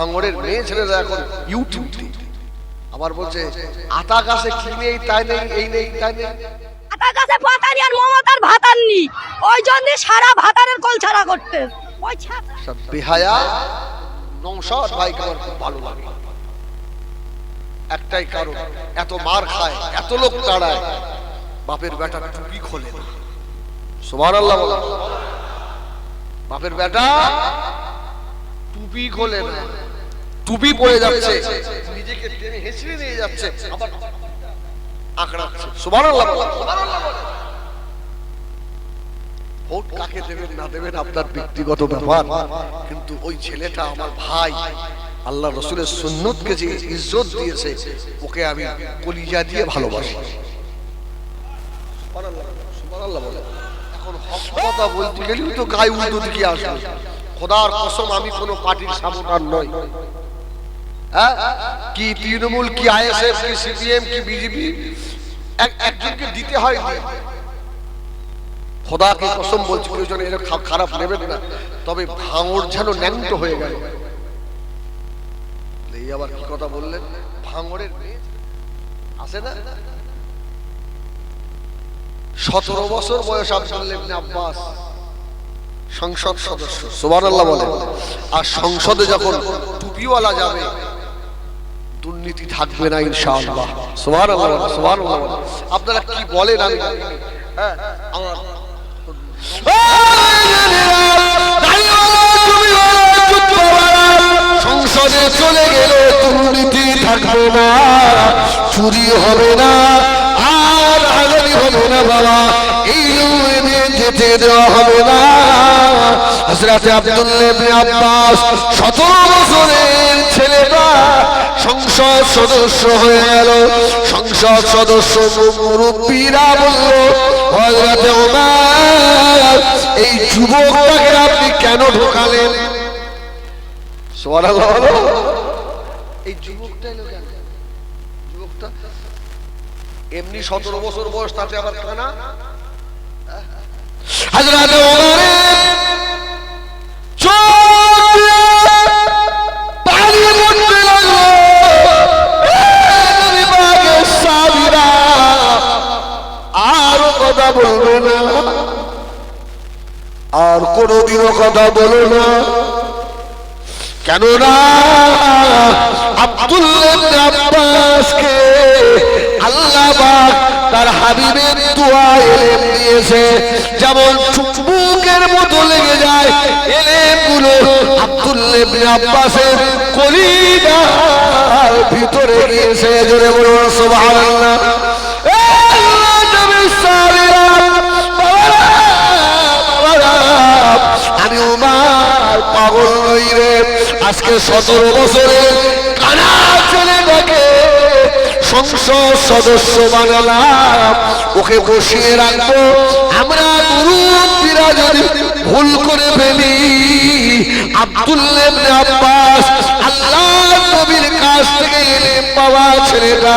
ভাঙড়ের মেয়ে ছেলেরা এখন ইউটিউব আবার বলছে আতা গাছে কি নেই তাই নেই এই নেই তাই নেই। আতার কাছে পাতানি আর মমতার ভাতাননি ওই জন্য সারা ভাতারের কল ছাড়া করতে। ওই সব বেহায়া নমসাদ ভাইকে আমার খুব ভালো লাগে। একটাই কারণ এত মার খায় এত লোক তাড়ায়। বাপের বেটা টুপি খোলে না। সুমান আল্লাহ বলে। বাপের বেটা টুপি খোলে না। টুপি পড়ে যাচ্ছে। নিজেকে টেনে হেসড়ে নিয়ে যাচ্ছে। আবার আঁকড়াচ্ছে। সুমান ভোট কাকে দেবেন না দেবেন আপনার ব্যক্তিগত ব্যাপার কিন্তু ওই ছেলেটা আমার ভাই। আল্লাহ রসুলের সুন্নতকে যে ইজ্জত দিয়েছে ওকে আমি কলিজা দিয়ে ভালোবাসি। এখন হক কথা বলতে গেলেও তো গায়ে উল্টো দিকে আসবে। খোদার কসম আমি কোনো পার্টির সামোটার নই। হ্যাঁ? কি তৃণমূল, কি আইএসএফ, কি সিপিএম, কি বিজেপি? একজনকে দিতে হয় খোদাকে কসম বলছি যেন খারাপ নেবেন না। তবে ভাঙড় যেন ন্যাংটো হয়ে গেল। এই আবার কি কথা বললেন? ভাঙড়ের মেয়ে আছে না? সতেরো বছর বয়স ইবনে আব্বাস, সংসদ সদস্য। সুবহানাল্লাহ বলে। আর সংসদে যখন টুপিওয়ালা যাবে দুর্নীতি থাকবে না ইনশাআল্লাহ। সুবহানাল্লাহ সুবহানাল্লাহ। আপনারা কি বলেন আমি? হ্যাঁ? সংসদে চলে গেলে দুর্নীতি থাকবে না, চুরি হবে না, আর আগামী হবে না বাবা, এই যেতে দেওয়া হবে না। হজরত আব্দুল্লাহ আব্বাস সতেরো বছরের ছেলেটা সংসদ সদস্য হয়ে গেল। সংসদ সদস্য মুরব্বীরা বলল এই যুবকটাকে আপনি কেন ঢোকালেন? এই যুবকটা এমনি সতেরো বছর বয়স, তাতে আবার কথা বলবে না। আর কোনোদিনও কথা বলো না। কেননা আব্বাসকে আল্লাহ তার হাবিবের দোয়া এলেম দিয়েছে। যেমন চুম্বুকের মতো লেগে যায় এলেমগুলো আব্দুল্লাহ আব্বাসের কলিদার ভিতরে গিয়েছে। জোরে বলুন, সুবহানাল্লাহ। পাগল নই রে আজকে সতেরো বছরের কানা সংসদ সদস্য বানালাম, ওকে বসিয়ে রাখব। আমরা ভুল করে ফেলি। আব্দুল্লাহ আব্বাস আল্লাহ নবীর কাছ থেকে এলেম পাওয়া ছেলেটা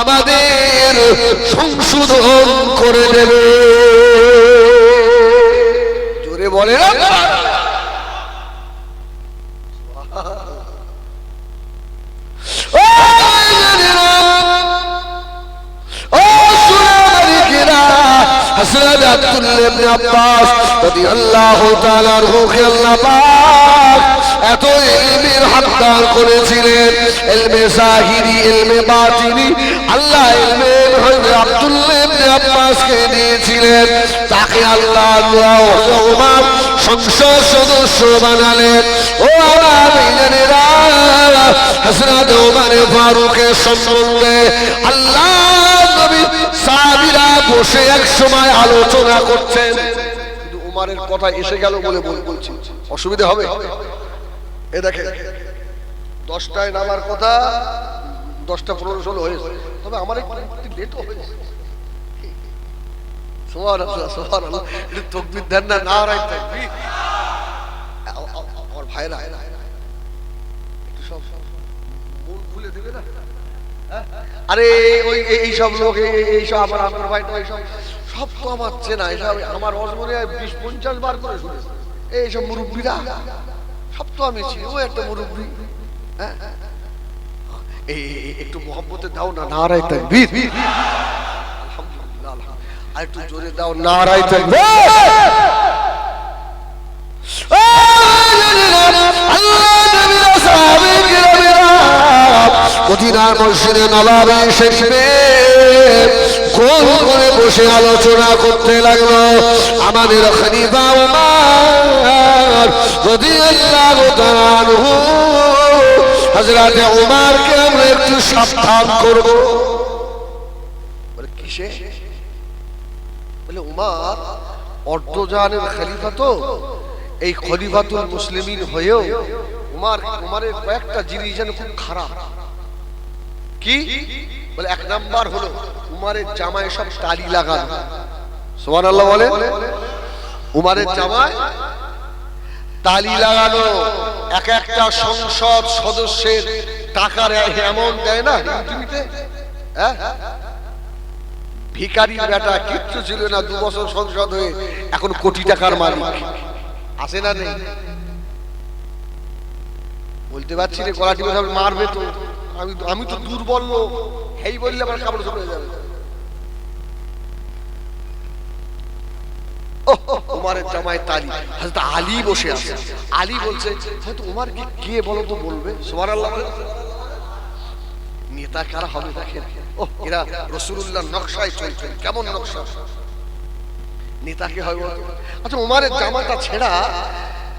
আমাদের সংশোধন করে দেবে। জোরে বলে না আব্দুল্লাহ ইবনে আব্বাস রাদিয়াল্লাহু আল্লাহ পাক এত ইলমের করেছিলেন। ইলমে জাহিরি, ইলমে বাতিনি, আল্লাহ ইলমে আব্দুল্লাহ ইবনে আব্বাসকে দিয়েছিলেন। তাকে আল্লাহ আল্লাহ সংসদ সদস্য বানালেন। ও আমার হযরত ওমর ফারুকের সম্বন্ধে আল্লাহ সাহাবীরা বসে এক সময় আলোচনা করছেন। উমারের কথা এসে গেল বলে বলছি। অসুবিধা হবে? এ দেখে দশটায় নামার কথা, দশটা পনেরো ষোলো হয়েছে। তবে আমার একটু লেটও হয়েছে আমার ভাইরা, একটু সব মন খুলে দেবে না? আরে, ওই, এই- এই সব লোক, এই- এই- এই সব আমার আমার ভাইটা এই সব আমার চেনা এসব আমার অজমনে বিশ, পঞ্চাশ বার করে শুনেছে এই সব মুরব্বীরা, সব তো আমি ছিল ও একটা মুরব্বী। হ্যাঁ? এই একটু মোহাম্মতে দাও না নারাই তাকবীর। আলহামদুলিল্লাহ। আর একটু জোরে দাও নারাই তাকবীর। মদিনার মসজিদে নবাবে শরীফে গোল করে বসে আলোচনা করতে লাগল? আমাদের খলিফা উমার রাদিয়াল্লাহু তাআলা উমারকে আমরা একটু সাবধান করব। কিসে? বলে, উমার অর্ধজানের তো। এই খলিফাতুল মুসলিমিন হয়েও উমার, উমারের কয়েকটা জিনিস যেন খুব খারাপ। কি? বলে, এক নাম্বার হলো, উমারের জামায় সব তালি লাগানো। সোমান আল্লাহ বলে উমারের জামায় তালি লাগানো। এক একটা সংসদ সদস্যের টাকার এমন দেয় না হ্যাঁ? ভিকারি বেটা কিচ্ছু ছিল না, দু বছর সংসদ হয়ে এখন কোটি টাকার মালিক। আসে না নেই? বলতে পারছি রে গলা মারবে তো। আমি আমি তো দুর্বল লোক। এই বললে আমার কাপড় চলে যাবে? উমারের জামায় তালি, হযরত আলী বসে আছে। আলী বলছে উমার কি, কে বলো তো বলবে? সুবহানাল্লাহ বলে। নেতা কারা হবে দেখেন। ও এরা রসুল্লাহ নকশায় চলছে। কেমন নকশা? নেতাকে হয় আচ্ছা উমারের জামাটা ছেঁড়া,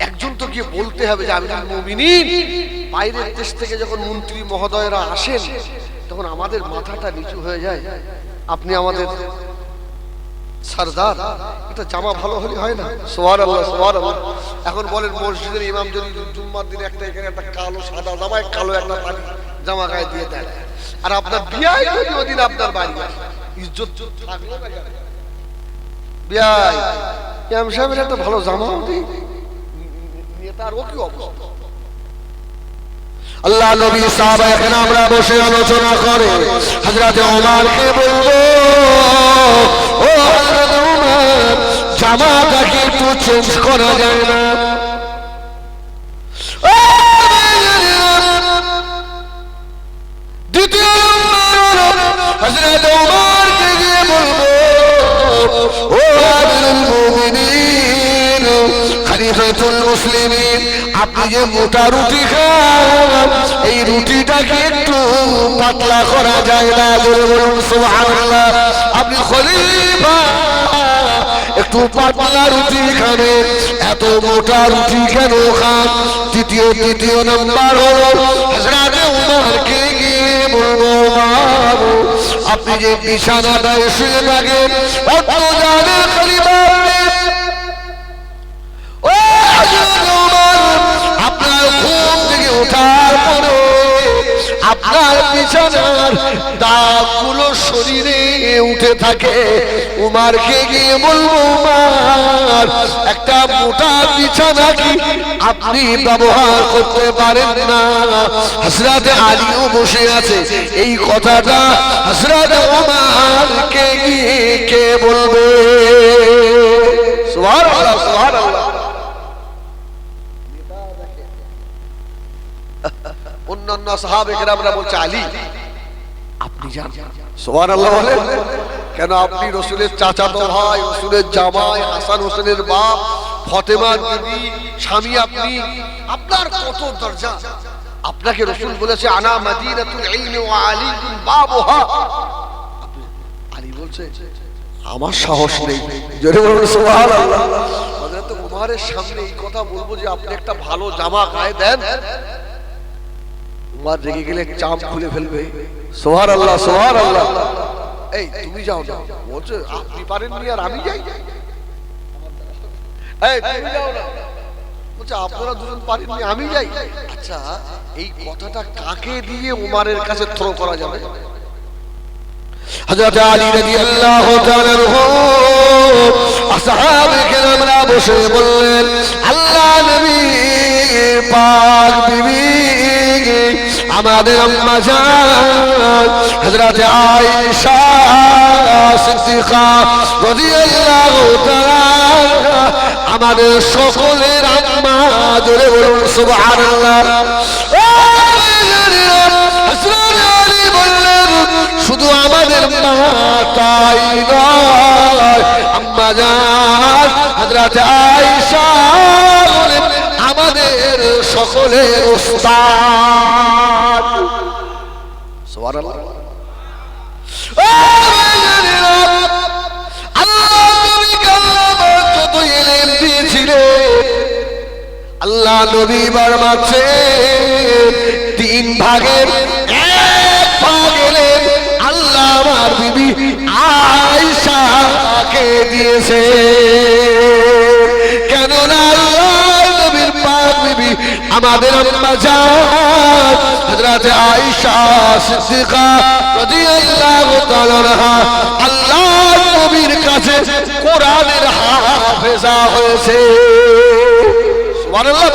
একজন তো গিয়ে বলতে হবে যে, আমি মুমিনিন। বাইরের দেশ থেকে যখন মন্ত্রী মহোদয়রা আসেন তখন আমাদের মাথাটা নিচু হয়ে যায়। আপনি আমাদের সরদার এটা জামা ভালো হলে হয় না? সোহার আল্লাহ সোহার আল্লাহ এখন বলেন মসজিদের ইমাম যদি জুম্মার দিনে একটা এখানে একটা কালো সাদা জামায় কালো একটা পানি জামা গায়ে দিয়ে দেয়। আর আপনার বিয়াই যদি ওদিন আপনার বাড়ি আসে, ইজ্জত থাকল না? বিয়াই ইমাম সাহেবের একটা ভালো জামাও দিই নেতার ও কি অবস্থা? আল্লাহ নবী সাহাবা এখন আমরা বসে আলোচনা করে। হাজরাতে ওমারকে বলব, ও হজরত ওমর জামাটাকে একটু চেঞ্জ করা যায় না? যে মোটা রুটি খান এই রুটিটাকে একটু পাতলা করা যায় না বলে বলুন, সুবহানাল্লাহ। আপনি খলিফা, একটু পাতলা রুটি খাবে এত মোটা রুটি কেন খান? তৃতীয় তৃতীয় নাম্বার হলো উমরকে গিয়ে বলব আপনি যে বিছানাটায় শুয়ে থাকেন, অত জানে খলিফা আপনার বিছানার দাগগুলো শরীরে উঠে থাকে। উমারকে গিয়ে বলব, উমার, একটা মোটা বিছানা কি আপনি ব্যবহার করতে পারেন না? হসরাতে আলীও বসে আছে। এই কথাটা হসরাতে উমারকে গিয়ে কে বলবে? সুবহানাল্লাহ সুবহানাল্লাহ। অন্যান্য কেরামরা বলছে আলী। আপনি যান। সোহান আল্লাহ বলেন কেন আপনি রসুলের চাচাতো ভাই রসুলের জামাই হাসান হোসেনের বাপ ফতেমার বিবি স্বামী আপনি? আপনার কত দরজা? আপনাকে রসুল বলেছে আনা মাদিনাতুল ইলমি ওয়া আলীকুম বাবুহা। আলী বলছে আমার সাহস নেই। জোরে বলুন সুবহানাল্লাহ। হযরত উমারের সামনে এই কথা বলব যে আপনি একটা ভালো জামা গায়ে দেন। উমার রেগে গেলে চাপ খুলে ফেলবে। সোহার আল্লাহ সোহার আল্লাহ এই, তুমি যাও না। বলছে আপনি পারেননি আর আমি যাই। এই, তুমি যাও না। বলছে, আপনারা দুজন আমি যাই। আচ্ছা এই কথাটা কাকে দিয়ে কাছে থ্রো করা যাবে? আলী রাদিয়াল্লাহু কেরামরা বসে বললেন, আল্লাহ নবী পাক বিবি আমাদের আম্মা জান, হযরত আয়েশা সিদ্দিকা রাদিয়াল্লাহু তাআলা আমাদের সকলের আম্মা, জোরে বলুন সুবহানাল্লাহ। শুধু আমাদের মা নয়, আম্মা জান, হযরত আয়েশা সকলের আল্লাহ নবী বারমাচ্ছে তিন ভাগের আল্লাহ আমার বিবি আয়সাকে দিয়েছে। কেননা আল্লাহ আমাদের আম্মা জান, হযরত আয়েশা সিদ্দিকা রাদিয়াল্লাহু তাআলা আনহা আল্লাহ নবীর কাছে কোরআনের হাফেজা হয়েছে। সুবহানাল্লাহ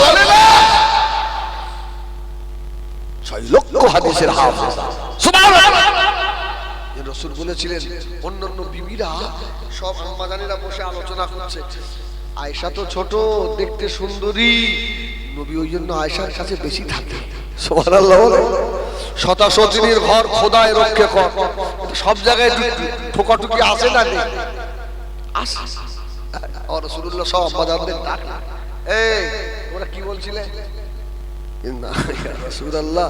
অন্যান্য বিবিরা, সব আম্মাদানেরা বসে আলোচনা করছে। আয়সা তো ছোট, দেখতে সুন্দরী। নবী ওই জন্য আয়সার কাছে বেশি থাকে। শতাশতিনীর ঘর খোদায় রক্ষে কর। সব জায়গায় ঠোকাটুকি আসে না নেই? আসে আর রসুল্লাহ সব আম্মাদানদের ডাক এই তোমরা কি বলছিলে? না রাসূলুল্লাহ।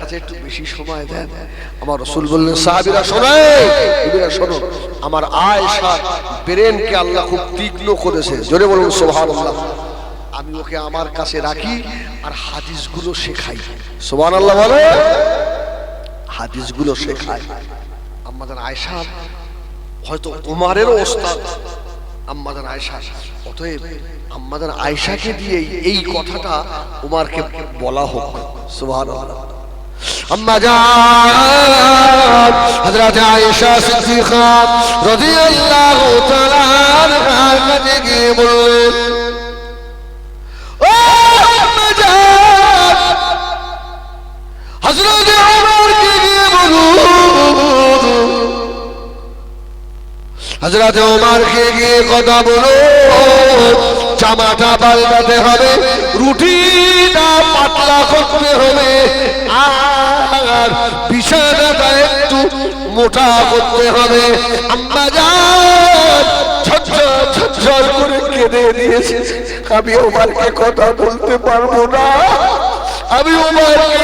কাছে একটু বেশি সময় দেন। আমার রসুল বললেন সাহাবীরা শোনো শোনো আমার আয়েশার ব্রেনকে আল্লাহ খুব তীক্ষ্ণ করেছে। জোরে বলুন সুবহানাল্লাহ। আমি ওকে আমার কাছে রাখি আর হাদিসগুলো শেখাই। সুবহানাল্লাহ বলে হাদিসগুলো শেখাই। আমাদের আয়েশা হয়তো উমারেরও ওস্তাদ। আম্মাদান আয়েশা অতএব আম্মাদান আয়েশাকে দিয়ে এই কথাটা উমারকে বলা হোক। আনহার কাছে গিয়ে বললেন ও হজরত ওমরকে গিয়ে কথা বলো। জামাটা পাল্টাতে হবে, রুটিটা পাতলা করতে হবে, আর বিছানাটা একটু মোটা করতে হবে। আম্মা যান ঝরঝর করে কেঁদে দিয়েছে। আমি ওমারকে কথা বলতে পারব না। আমি উমারকে কথা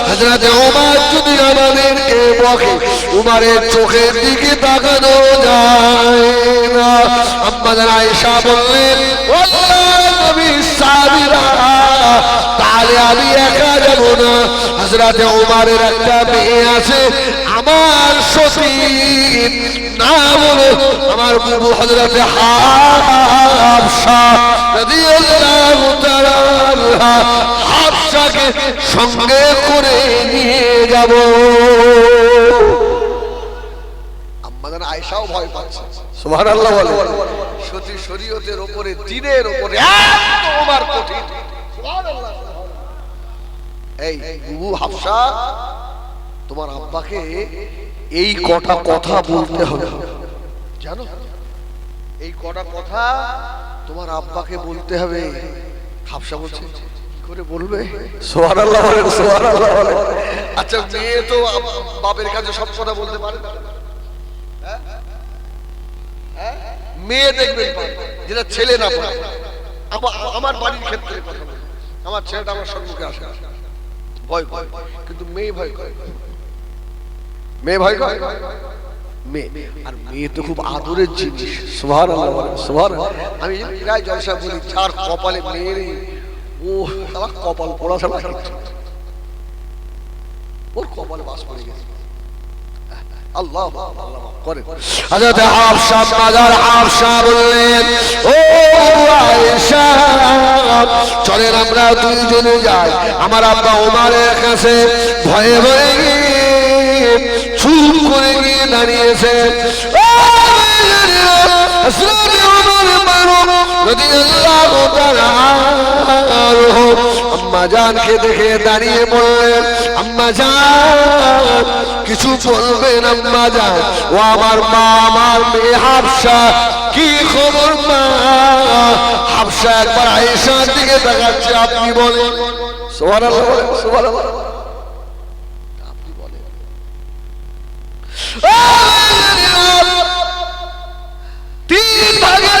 হাজরাতে ওমার যদি আমাদেরকে বকে উমারের চোখের দিকে তাকানো যায় না আম্মাদের আয়েশা বললেন আল্লাহ নবী সাবিরা তাহলে আমি একা যাব না। হাজরাতে ওমারের একটা মেয়ে আছে আমার সতী আমার বুবু হজরতে হাফসা রাদিয়াল্লাহু তাআলা হাফসাকে সঙ্গে করে নিয়ে যাব। আম্মাদান আয়েশাও ভয় পাচ্ছে। সুবহানাল্লাহ বলে। সতী শরীয়তের উপরে দিনের উপরে এত ওমার কঠিন। সুবহানাল্লাহ। এই বুবু হাফসা তোমার আব্বাকে এই কটা কথা বলতে হবে। জানো? এই কটা কথা তোমার আব্বাকে বলতে হবে। হাফসা বলছে কি করে বলবে? বলেন সুবহানাল্লাহ বলেন। আচ্ছা মেয়ে তো বাপের কাছে সব কথা বলতে পারে না। হ্যাঁ? হ্যাঁ? মেয়ে দেখবেন যেটা ছেলে না পারে। আমার বাড়ির ক্ষেত্রে কথা আমার ছেলেটা আমার সম্মুখে আসে। ভয় ভয় কিন্তু মেয়ে ভয় করে। মেয়ে ভয় করে? মেয়ে। আর মেয়ে তো খুব আদরের জিনিস। সোহার সুবহানাল্লাহ। আমি প্রায় জলসা বলি, যার কপালে মেয়ে ও আমার কপাল পড়া ছাড়া ওর কপালে বাস পড়ে গেছে। আল্লাহ বললেন ও চলেন আমরা দুইজনে যাই আমার আব্বা ওমারের কাছে ভয়ে ভয়ে গিয়ে চুপ করে গিয়ে দাঁড়িয়েছে আম্মা জানকে দেখে দাঁড়িয়ে বললেন আম্মা জান কিছু বলবেন আম্মা জান? ও আমার মা আমার মেয়ে হাফসা কি খবর মা? হাফসা একবার আয়েশার দিকে তাকাচ্ছে আপনি বলেন। বলেন, সুবহানাল্লাহ আপনি বলেন। তিন ভাগের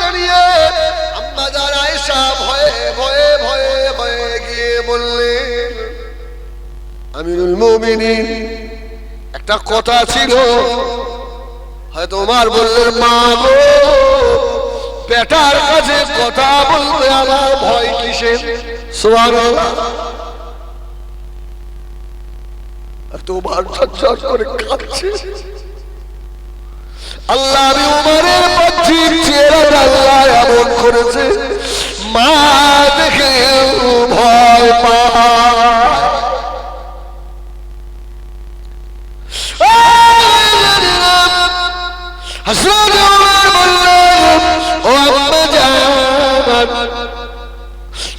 দাঁড়িয়ে আম্মা ভয়ে ভয়ে ভয়ে ভয়ে গিয়ে বললেন, আমিরুল মুমিনিন, একটা কথা ছিল। হয়তো উমার বললেন, মা গো, বেটার কাছে কথা বলতে আমার ভয় কিসের? সুবহানাল্লাহ। তোমার ঝরঝর করে কাঁদছে। আল্লাহ আমি উমারের পথির চেহারা আল্লাহ এমন করেছে, মা, দেখে ভয় পায়। হাসরাত উমর বললেন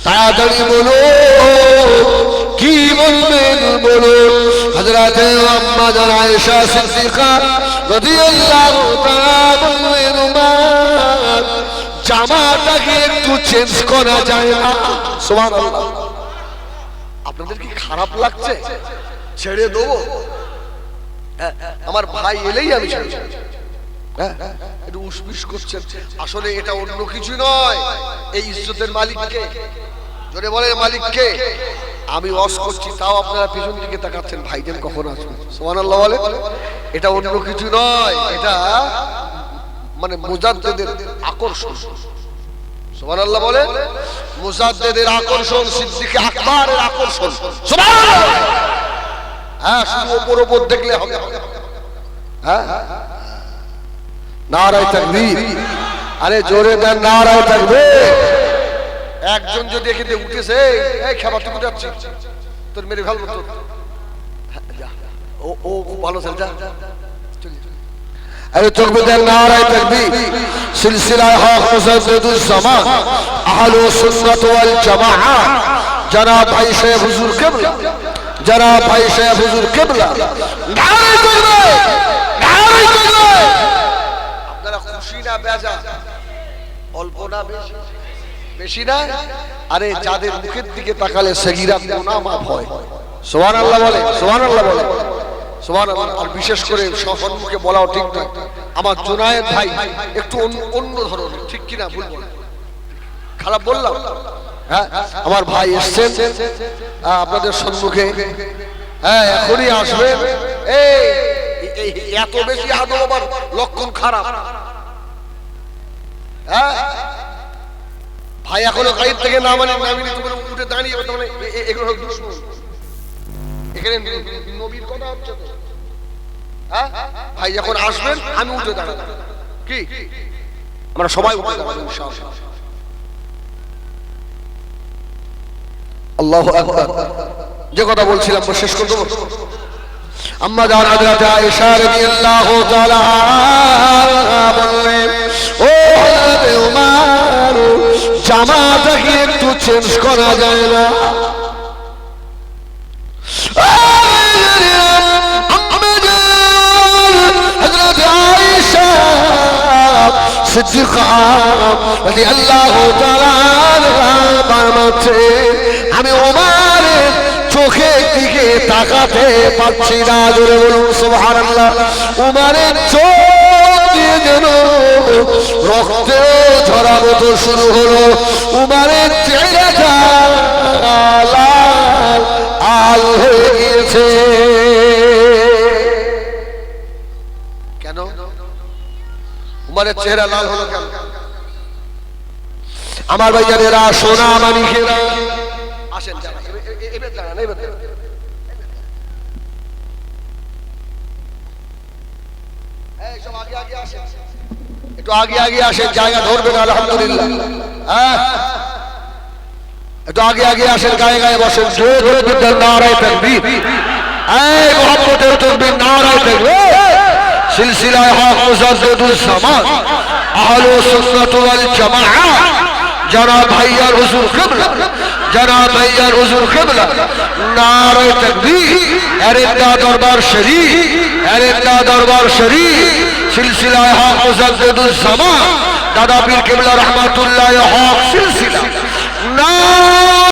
তাড়াতাড়ি বলো। কি বলবেন? বলুন, হযরত আম্মা জান আয়েশা সিদ্দিকা রাদিয়াল্লাহু তাআলা বললেন মা জামাটাকে একটু চেঞ্জ করা যায় না। সুবহানাল্লাহ। আপনাদের কি খারাপ লাগছে? ছেড়ে দেবো? হ্যাঁ, আমার ভাই এলেই আমি। হ্যাঁ, একটু উসপিস করছেন। আসলে এটা অন্য কিছু নয়। এই ইজ্জতের মালিককে জোরে বলে মালিককে। আমি অস করছি, তাও আপনারা পিছন দিকে তাকাচ্ছেন। ভাইজান কখন আসবে? সোমান আল্লাহ বলে এটা অন্য কিছু নয়, এটা মানে মুজাদ্দেদের আকর্ষণ। সোমান আল্লাহ বলে মুজাদ্দেদের আকর্ষণ, সিদ্দিকে আকবরের আকর্ষণ! হ্যাঁ শুধু ওপর ওপর দেখলে হবে। হ্যাঁ? নারায় তাকবীর। আরে জোরে দেন, নারায় তাকবীর। একজন যদি এখানে উঠেছে এই খাবার তুই যাচ্ছি তোর মেরে তোর হ্যাঁ, ও ও খুব ভালো ছেলে যা। আরে নারায় সিলসিলায় হক জামান আহলু সুন্নাত ওয়াল জামাআহ জনাব ভাই সাহেব হুজুর কিবলা জনাব ভাই সাহেব হুজুর কিবলা নারায় নারায় আপনারা খুশি না বেজা? অল্প না বেশি? বেশি না। আরে যাদের মুখের দিকে তাকালে সেগিরা গোনা মাফ হয় সোহান আল্লাহ বলে সোহান আল্লাহ বলে। সোহান আর বিশেষ করে সম্মুখে বলাও ঠিক নয়। আমার জোনায়েদ ভাই একটু অন্য- ধরনের ঠিক কিনা ভুল বলে। খারাপ বললাম? হ্যাঁ আমার ভাই এসছেন। আহ, আপনাদের সম্মুখে। হ্যাঁ এখনই আসবে। এই এত বেশি আদব আবার লক্ষণ খারাপ। হ্যাঁ ভাই এখনও গাড়ির থেকে নামানি নামিনি তোমার উঠে দাঁড়িয়ে তোমার এগুলো হলো দুশ্মন। এখানে নবীর কথা হচ্ছে হ্যাঁ? ভাই যখন আসবেন, আমি উঠে দাঁড়াবো। কি? আমরা সবাই উঠে দাঁড়াবো, ইনশাআল্লাহ। আল্লাহু আকবার। যে কথা বলছিলাম শেষ করে দেবো আম্মা জান হযরত আয়েশা রাদিয়াল্লাহু তাআলা বললেন, ও হযরত জামাটাকে একটু চেঞ্জ করা যায় না? আমি ওমারের চোখের দিকে তাকাতে পারছি না। জোরে বলুন, সুবহানাল্লাহ। উমারের চোখ যেন রক্ত ঝরা মতো উমারের চেহারাটা লাল আল হয়ে গিয়েছে। কেন? উমারের চেহারা লাল হলো কেন? আমার ভাইজানেরা সোনা মানিকেরা। আসেন এবার দাঁড়ান, এবার। এই, সব আগে আগে আসেন। একটু আগে আগে আসেন, জায়গা ধরবেন, আলহামদুলিল্লাহ। হ্যাঁ। একটু আগে আগে আসেন, গায়ে গায়ে বসেন। জোরে ধরে তুলবেন নারায় তাকবীর। এই মোহাম্মদের তকবীর নারায় তাকবীর। সিলসিলায় হক মুজাদ্দিদুল জামান আহলে সুন্নাত ওয়াল জামাআহ যারা ভাইয়ার হুজুর কিবলা, যারা ভাইয়ার হুজুর কিবলা নারে তাকবীর এরেন্দা দরবার শরীফ এরেন্দা দরবার শরীফ সিলসিলা হক মুজাদ্দিদুল জামান দাদা পীর কিবলা রহমাতুল্লাহ হক সিলসিলা না